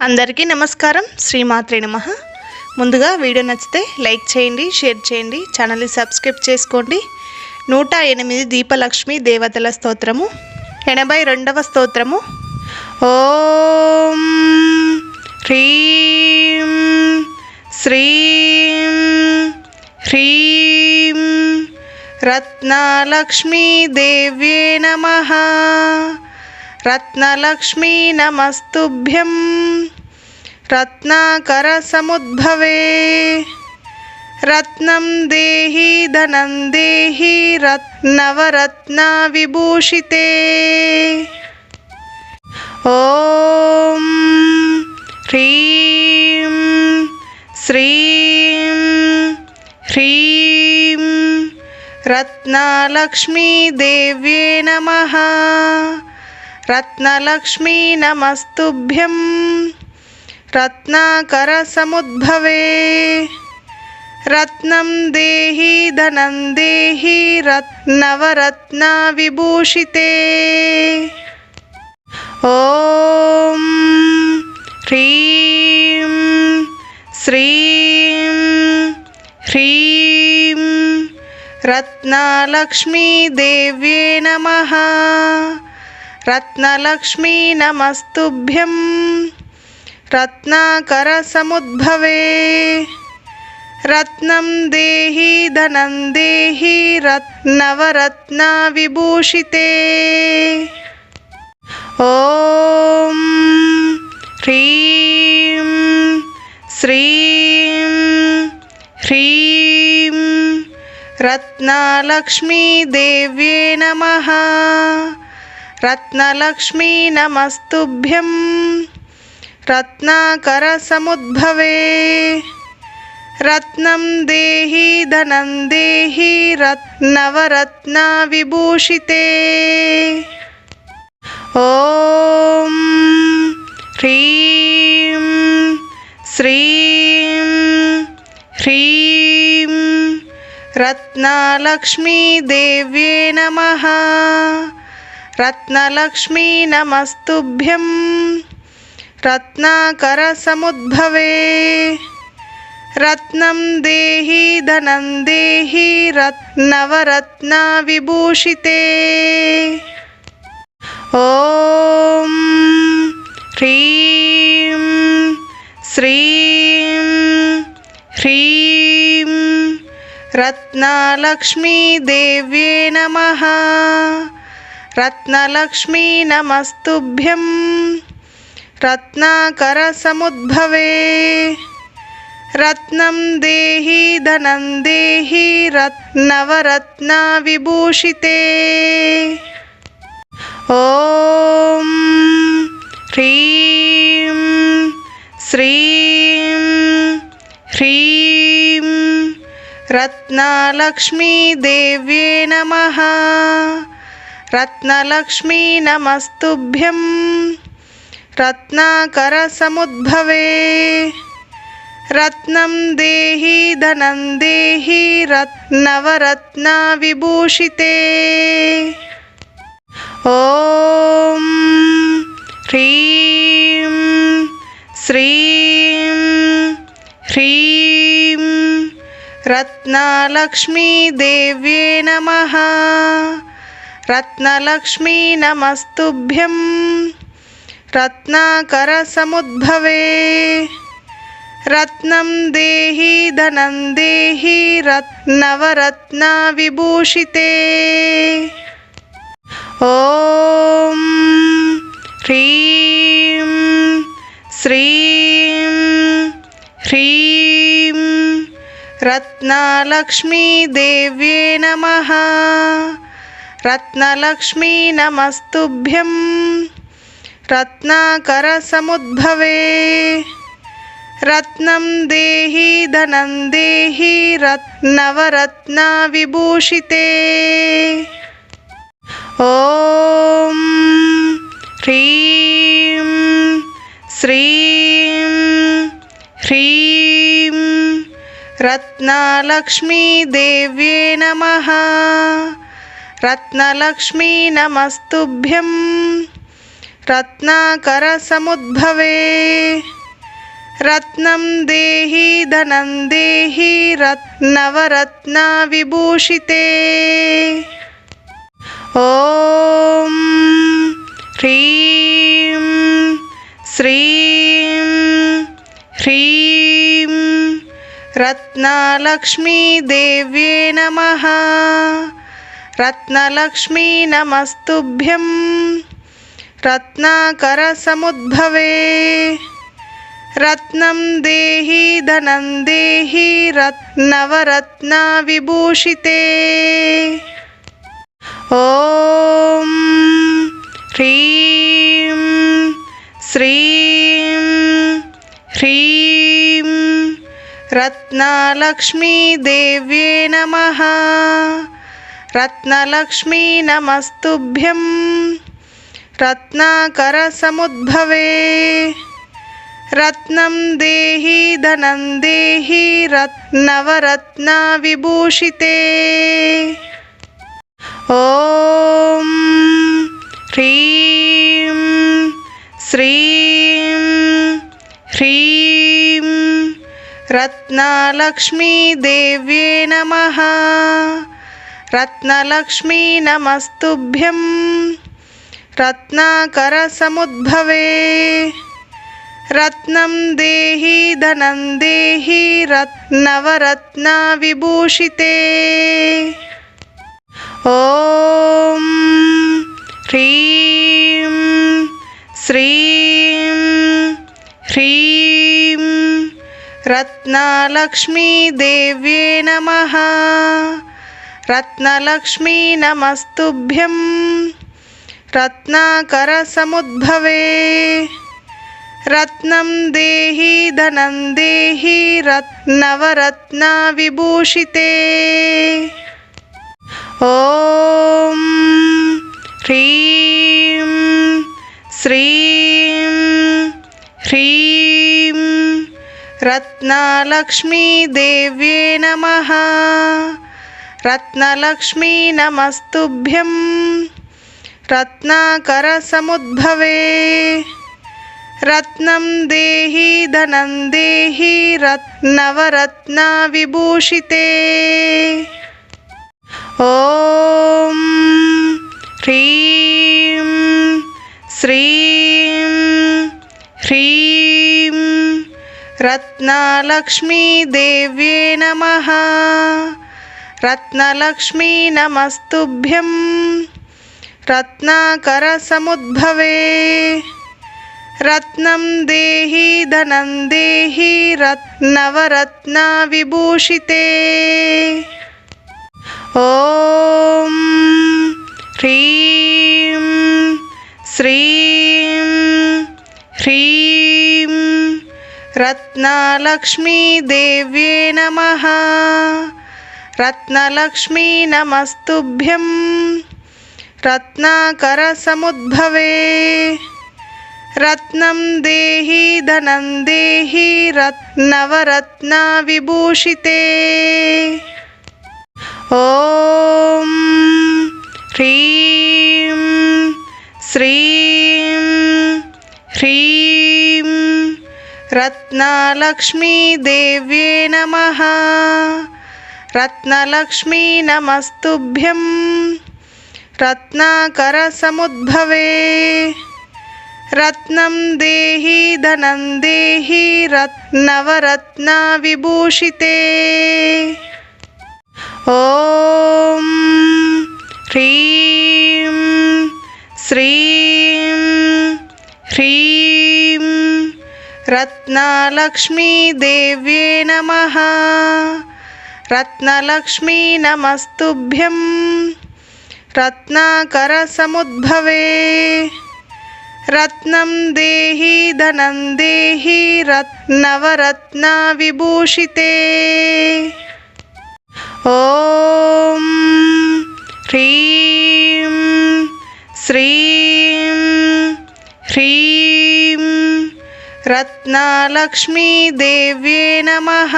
అందరికీ నమస్కారం. శ్రీమాత్రే నమ. ముందుగా వీడియో నచ్చితే లైక్ చేయండి షేర్ చేయండి ఛానల్ని సబ్స్క్రైబ్ చేసుకోండి. నూట ఎనిమిది దీపలక్ష్మి దేవతల స్తోత్రము. ఎనభై రెండవ స్తోత్రము. ఓం హ్రీం శ్రీం హ్రీం రత్నలక్ష్మీ దేవ్యే నమః. रत्नलक्ष्मी नमस्तुभ्यं। रत्नाकरसमुद्भवे। रत्नं देहि धनं देहि रत्नवरत्नाविभूषिते। ॐ ह्रीं श्रीं ह्रीं रत्नालक्ष्मीदेव्ये नमः। रत्नलक्ष्मी नमस्तुभ्यं रत्नाकरसमुद्भवे। रत्नं देहि धनं देहि रत्नवरत्नाविभूषिते। ॐ ह्रीं श्रीं ह्रीं। रत्नालक्ष्मीदेव्ये नमः। रत्नलक्ष्मी नमस्तुभ्यं। रत्नाकरसमुद्भवे। रत्नं देहि धनं देहि रत्नवरत्नाविभूषिते। ॐ ह्रीं श्रीं ह्रीं रत्नालक्ष्मीदेव्ये नमः। रत्नलक्ष्मी नमस्तुभ्यं। रत्नाकरसमुद्भवे। रत्नं देहि धनं देहि रत्नवरत्नाविभूषिते। ॐ ह्रीं श्रीं ह्रीं। रत्नालक्ष्मीदेव्ये नमः। రత్నలక్ష్మీ దేవ్యే నమః రత్నలక్ష్మీ నమస్తుభ్యం. రత్నాకరసముద్భవే. రత్నం దేహి ధనం దేహి రత్నవరత్న విభూషితే ఓం హ్రీం శ్రీం హ్రీం. రత్నలక్ష్మీ దేవ్యే నమః. रत्नलक्ष्मी नमस्तुभ्यं। रत्नाकरसमुद्भवे। रत्नं देहि धनं देहि रत्नवरत्नाविभूषिते। ॐ ह्रीं श्रीं ह्रीं। रत्नालक्ष्मीदेव्ये नमः। रत्नलक्ष्मी नमस्तुभ्यं। रत्नाकरसमुद्भवे। रत्नं देहि धनं देहि रत् नवरत्नाविभूषिते ॐ ह्रीं श्रीं ह्रीं। रत्नालक्ष्मीदेव्ये नमः। रत्नलक्ष्मी नमस्तुभ्यं रत्नाकरसमुद्भवे। रत्नं देहि धनं देहि रत्नवरत्नाविभूषिते। ॐ ह्रीं श्रीं ह्रीं। रत्नालक्ष्मीदेव्ये नमः। रत्नलक्ष्मी नमस्तुभ्यं। रत्नाकरसमुद्भवे। रत्नं देहि धनं देहि रत्नवरत्नाविभूषिते। ॐ ह्रीं श्रीं ह्रीं रत्नलक्ष्मीदेव्ये नमः। रत्नलक्ष्मी नमस्तुभ्यं। रत्नाकरसमुद्भवे। रत्नं देहि धनं देहि रत्नवरत्नाविभूषिते। ॐ ह्रीं श्रीं ह्रीं। रत्नालक्ष्मीदेव्ये नमः। रत्नलक्ष्मी नमस्तुभ्यं रत्नाकरसमुद्भवे रत्नं देहि धनं देहि रत्नवरत्नविभूषिते ॐ ह्रीं श्रीं ह्रीं रत्नलक्ष्मीदेव्ये नमः रत्नलक्ष्मी नमस्तुभ्यं। रत्नाकरसमुद्भवे। रत्नं देहि धनं देहि रत्नवरत्नविभूषिते। ॐ ह्रीं श्रीं ह्रीं रत्नलक्ष्मीदेव्ये नमः रत्नलक्ष्मी नमस्तुभ्यं। रत्नाकरसमुद्भवे। रत्नं देहि धनं देहि रत्नवरत्नविभूषिते। ॐ ह्रीं श्रीं ह्रीं। रत्नलक्ष्मीदेव्ये नमः रत्नलक्ष्मी नमस्तुभ्यं रत्नाकरसमुद्भवे रत्नं देहि धनं देहि रत्नवरत्नविभूषिते ॐ ह्रीं श्रीं ह्रीं रत्नलक्ष्मीदेव्ये नमः रत्नलक्ष्मी नमस्तुभ्यं। रत्नाकरसमुद्भवे। रत्नं देहि धनं देहि रत्नवरत्नविभूषिते। ॐ ह्रीं श्रीं ह्रीं रत्नलक्ष्मीदेव्ये नमः रत्नलक्ष्मी नमस्तुभ्यं। रत्नाकरसमुद्भवे। रत्नं देहि धनं देहि रत्नवरत्नविभूषिते। ॐ ह्रीं श्रीं ह्रीं रत्नलक्ष्मीदेव्ये नमः रत्नलक्ष्मी नमस्तुभ्यं रत्नाकरसमुद्भवे रत्नं देहि धनं देहि रत्नवरत्नविभूषिते ॐ ह्रीं श्रीं ह्रीं रत्नलक्ष्मीदेव्ये नमः रत्नलक्ष्मी नमस्तुभ्यं। रत्नाकरसमुद्भवे। रत्नं देहि धनं देहि रत्नवरत्नविभूषिते। ॐ ह्रीं श्रीं ह्रीं रत्नलक्ष्मीदेव्ये नमः रत्नलक्ष्मी नमस्तुभ्यं रत्नाकरसमुद्भवे। रत्नं देहि धनं देहि रत्नवरत्नविभूषिते। ॐ ह्रीं श्रीं ह्रीं। रत्नलक्ष्मीदेव्ये नमः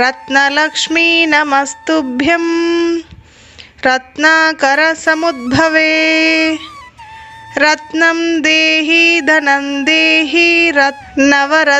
रत्नलक्ष्मी नमस्तुभ्यं। रत्नाकरसमुद्भवे। रत्नं देहि धनं देहि रत्नवरत्नाविभूषिते।